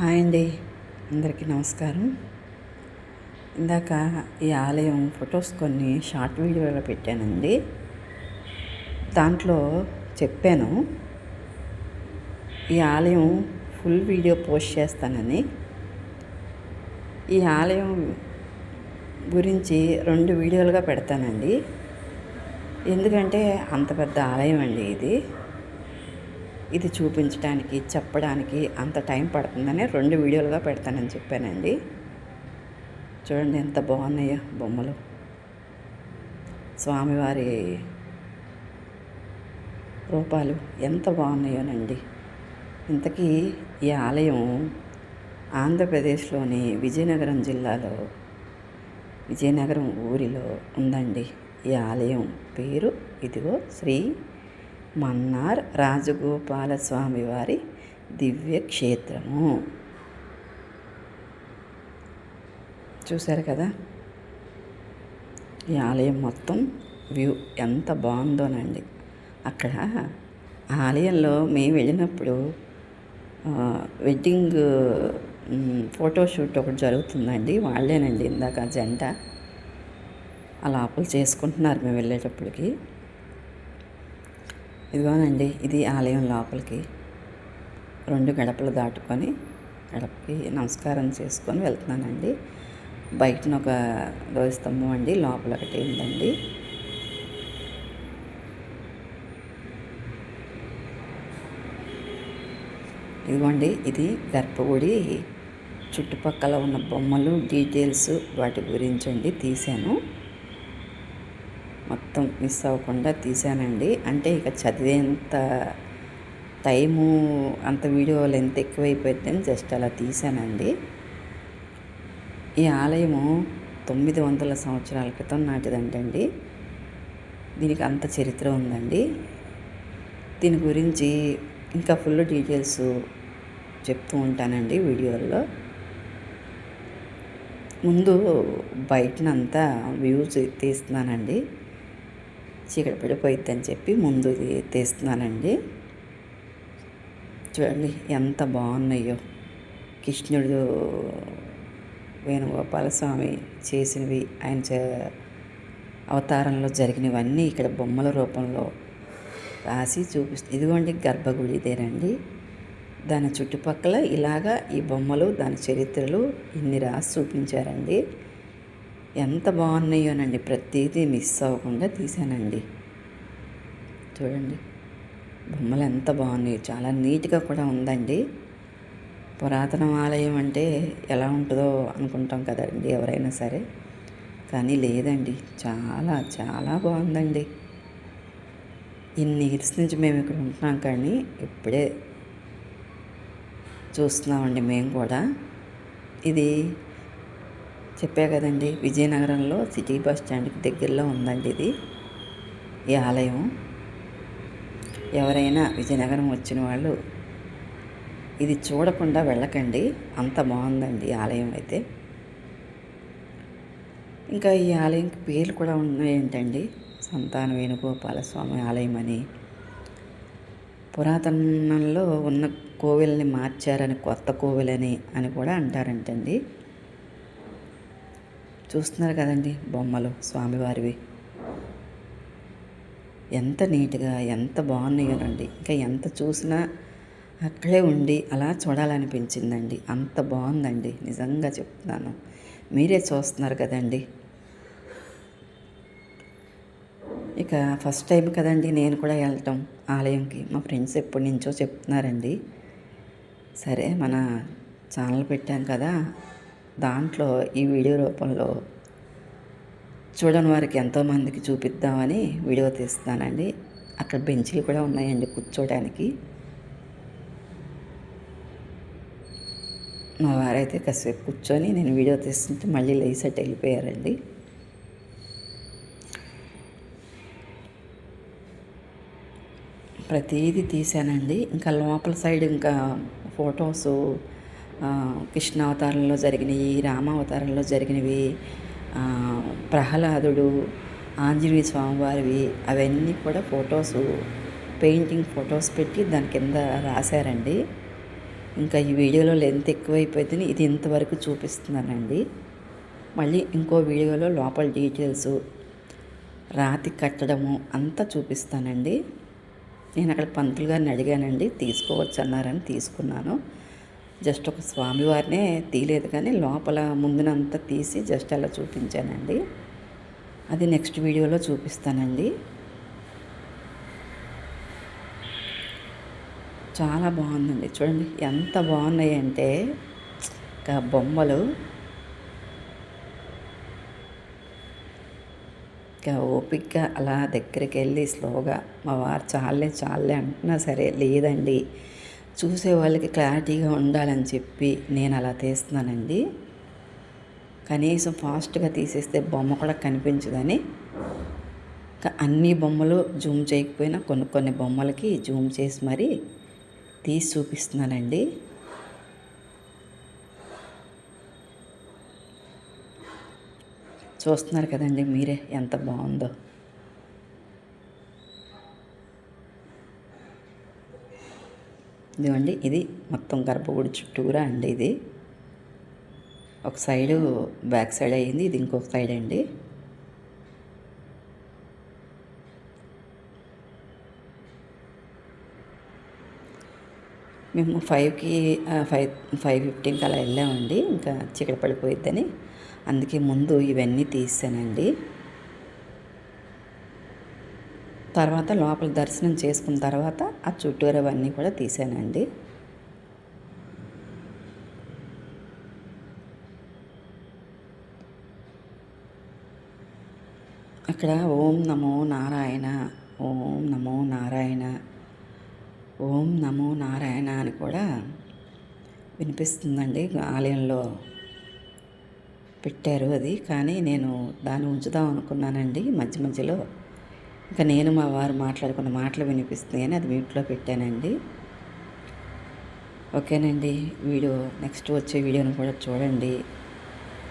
Hi అండి. అందరికీ నమస్కారం. ఇందాక ఈ ఆలయం ఫొటోస్ కొన్ని షార్ట్ వీడియోలో పెట్టానండి. దాంట్లో చెప్పాను. ఈ ఆలయం ఫుల్ వీడియో పోస్ట్ చేస్తానని. ఈ ఆలయం గురించి రెండు వీడియోలుగా పెడతానండి. ఎందుకంటే అంత పెద్ద ఆలయం అండి ఇది. ఇది చూపించడానికి చెప్పడానికి అంత టైం పడుతుందని రెండు వీడియోలుగా పెడతానని చెప్పానండి. చూడండి ఎంత బాగున్నాయో బొమ్మలు. స్వామివారి రూపాలు ఎంత బాగున్నాయోనండి. ఇంతకీ ఈ ఆలయం ఆంధ్రప్రదేశ్లోని విజయనగరం జిల్లాలో విజయనగరం ఊరిలో ఉందండి. ఈ ఆలయం పేరు ఇదిగో శ్రీ మన్నార్ రాజగోపాల స్వామి వారి దివ్య క్షేత్రము చూశారు కదా? ఈ ఆలయం మొత్తం వ్యూ ఎంత బాగుందోనండి. అక్కడ ఆలయంలో మేము వెళ్ళినప్పుడు వెడ్డింగ్ ఫోటోషూట్ ఒకటి జరుగుతుందండి. వాళ్ళేనండి ఇందాక జంట. ఆ లోపల చేసుకుంటున్నారు మేము వెళ్ళేటప్పటికి. ఇదిగోనండి ఇది ఆలయం లోపలికి రెండు గడపలు దాటుకొని గడపకి నమస్కారం చేసుకొని వెళ్తున్నానండి. బయటన ఒక ధ్వజస్తంభం అండి లోపల ఒకటి ఉందండి. ఇదిగోండి ఇది గర్భగుడి చుట్టుపక్కల ఉన్న బొమ్మలు డీటెయిల్స్ వాటి గురించి అండి తీశాను. మొత్తం మిస్ అవ్వకుండా తీసానండి అంటే ఇక చదివేంత టైము అంత వీడియో లెంత్ ఎక్కువైపోయిందని జస్ట్ అలా తీసానండి ఈ ఆలయము తొమ్మిది వందల సంవత్సరాల క్రితం నాటిదంటండి. దీనికి అంత చరిత్ర ఉందండి. దీని గురించి ఇంకా ఫుల్ డీటెయిల్స్ చెప్తూ ఉంటానండి వీడియోల్లో. ముందు బయటనంతా వ్యూస్ తీస్తున్నానండి. చీకటి పడిపోయిద్దని చెప్పి ముందు తీస్తున్నానండి. చూడండి ఎంత బాగున్నాయో. కృష్ణుడు వేణుగోపాల స్వామి చేసినవి ఆయన అవతారంలో జరిగినవన్నీ ఇక్కడ బొమ్మల రూపంలో రాసి చూపిస్తుంది ఇదిగోండి గర్భగుడి ఇదేనండి. దాని చుట్టుపక్కల ఇలాగా ఈ బొమ్మలు దాని చరిత్రలు ఇన్ని రాసి చూపించారండి. ఎంత బాగున్నాయోనండి. ప్రతిదీ మిస్ అవ్వకుండా తీశానండి. చూడండి. బొమ్మలు ఎంత బాగున్నాయో. చాలా నీట్గా కూడా ఉందండి. పురాతన ఆలయం అంటే ఎలా ఉంటుందో అనుకుంటాం కదండి ఎవరైనా సరే. కానీ లేదండి. చాలా చాలా బాగుందండి. ఇన్ని ఇయర్స్ నుంచి మేము ఇక్కడ ఉంటున్నాం కానీ ఇప్పుడే చూస్తున్నామండి మేము కూడా. ఇది చెప్పా కదండి విజయనగరంలో సిటీ బస్ స్టాండ్కి దగ్గరలో ఉందండి ఇది ఈ ఆలయం. ఎవరైనా విజయనగరం వచ్చిన వాళ్ళు ఇది చూడకుండా వెళ్ళకండి అంత బాగుందండి ఆలయం అయితే. ఇంకా ఈ ఆలయంకి పేర్లు కూడా ఉన్నాయేంటండి సంతాన వేణుగోపాల స్వామి ఆలయం అని. పురాతనంలో ఉన్న కోవిల్ని మార్చారని కొత్త కోవిలని అని కూడా అంటారంటండి. చూస్తున్నారు కదండి బొమ్మలు స్వామివారివి. ఎంత నీట్గా ఎంత బాగున్నాయోనండి ఇంకా ఎంత చూసినా అక్కడే ఉండి అలా చూడాలనిపించిందండి. అంత బాగుందండి నిజంగా చెప్తున్నాను. మీరే చూస్తున్నారు కదండి. ఇక ఫస్ట్ టైం కదండి నేను కూడా వెళ్ళటం ఆలయంకి. మా ఫ్రెండ్స్ ఎప్పటి నుంచో చెప్తున్నారండి. సరే మన ఛానల్ పెట్టాం కదా. దాంట్లో ఈ వీడియో రూపంలో చూడని వారికి ఎంతోమందికి చూపిద్దామని వీడియో తీస్తానండి అక్కడ బెంచ్లు కూడా ఉన్నాయండి కూర్చోడానికి మా వారైతే కాసేపు కూర్చొని నేను వీడియో తీస్తుంటే మళ్ళీ లేసెట్ వెళ్ళిపోయారండి. ప్రతిదీ తీశానండి. ఇంకా లోపల సైడ్ ఇంకా ఫొటోసు కృష్ణ అవతారంలో జరిగినవి రామావతారంలో జరిగినవి ప్రహ్లాదుడు ఆంజనేయ స్వామివారివి అవన్నీ కూడా ఫొటోస్ పెయింటింగ్ ఫొటోస్ పెట్టి దాని కింద రాశారండి. ఇంకా ఈ వీడియోలో లెంత్ ఎక్కువైపోతుంది ఇది ఇంతవరకు చూపిస్తున్నానండి. మళ్ళీ ఇంకో వీడియోలో లోపల డీటెయిల్స్ రాతి కట్టడము అంతా చూపిస్తానండి. నేను అక్కడ పంతులు గారిని అడిగానండి తీసుకోవచ్చు అన్నారని తీసుకున్నాను. జస్ట్ ఒక స్వామివారినే తీయలేదు కానీ లోపల ముందునంతా తీసి జస్ట్ అలా చూపించానండి. అది నెక్స్ట్ వీడియోలో చూపిస్తానండి. చాలా బాగుందండి. చూడండి ఎంత బాగున్నాయి అంటే బొమ్మలు. ఇంకా ఓపిక్గా అలా దగ్గరికి వెళ్ళి స్లోగా మా వారు చాలే చాలే అంటున్నా సరే లేదండి. చూసే వాళ్ళకి క్లారిటీగా ఉండాలని చెప్పి నేను అలా తీస్తున్నానండి. కనీసం ఫాస్ట్గా తీసేస్తే బొమ్మ కూడా కనిపించదని. అన్ని బొమ్మలు జూమ్ చేయకపోయినా కొన్ని కొన్ని బొమ్మలకి జూమ్ చేసి మరీ తీసి చూపిస్తున్నానండి. చూస్తున్నారు కదండి మీరే ఎంత బాగుందో. ఇదిగోండి ఇది మొత్తం గర్భగుడి చుట్టూరా అండి ఇది. ఒక సైడు బ్యాక్ సైడ్ అయ్యింది ఇది ఇంకొక సైడ్ అండి. మేము ఫైవ్కి ఫైవ్ ఫైవ్ ఫిఫ్టీన్కి అలా వెళ్ళామండి ఇంకా చీకటి పడిపోయిద్దని. అందుకే ముందు ఇవన్నీ తీసానండి. తర్వాత లోపల దర్శనం చేసుకున్న తర్వాత ఆ చుట్టూరు అవన్నీ కూడా తీసానండి. అక్కడ ఓం నమో నారాయణ ఓం నమో నారాయణ ఓం నమో నారాయణ అని కూడా వినిపిస్తుందండి ఆలయంలో పెట్టారు అది. కానీ నేను దాన్ని ఉంచుదాం అనుకున్నానండి. మధ్య మధ్యలో ఇంకా నేను మా వారు మాట్లాడుకున్న మాటలు వినిపిస్తుంది అని అది మ్యూట్లో పెట్టానండి. ఓకేనండి వీడియో నెక్స్ట్ వచ్చే వీడియోని కూడా చూడండి.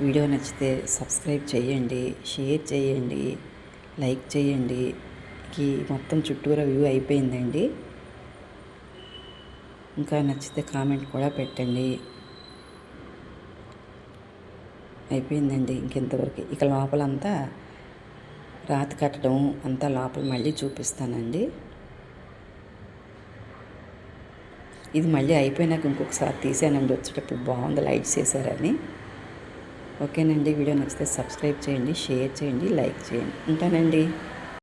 వీడియో నచ్చితే సబ్స్క్రైబ్ చేయండి షేర్ చేయండి లైక్ చేయండి. ఈ మొత్తం చుట్టూరా వ్యూ అయిపోయిందండి. ఇంకా నచ్చితే కామెంట్ కూడా పెట్టండి. అయిపోయిందండి ఇంకెంతవరకు? ఇక లోపలంతా రాతి కట్టడం అంతా లోపల మళ్ళీ చూపిస్తానండి. ఇది మళ్ళీ అయిపోయినాక ఇంకొకసారి తీసానండి వచ్చేటప్పుడు బాగుంది లైట్స్ వేసారని ఓకేనండి వీడియో నచ్చితే సబ్స్క్రైబ్ చేయండి షేర్ చేయండి లైక్ చేయండి. ఉంటానండి.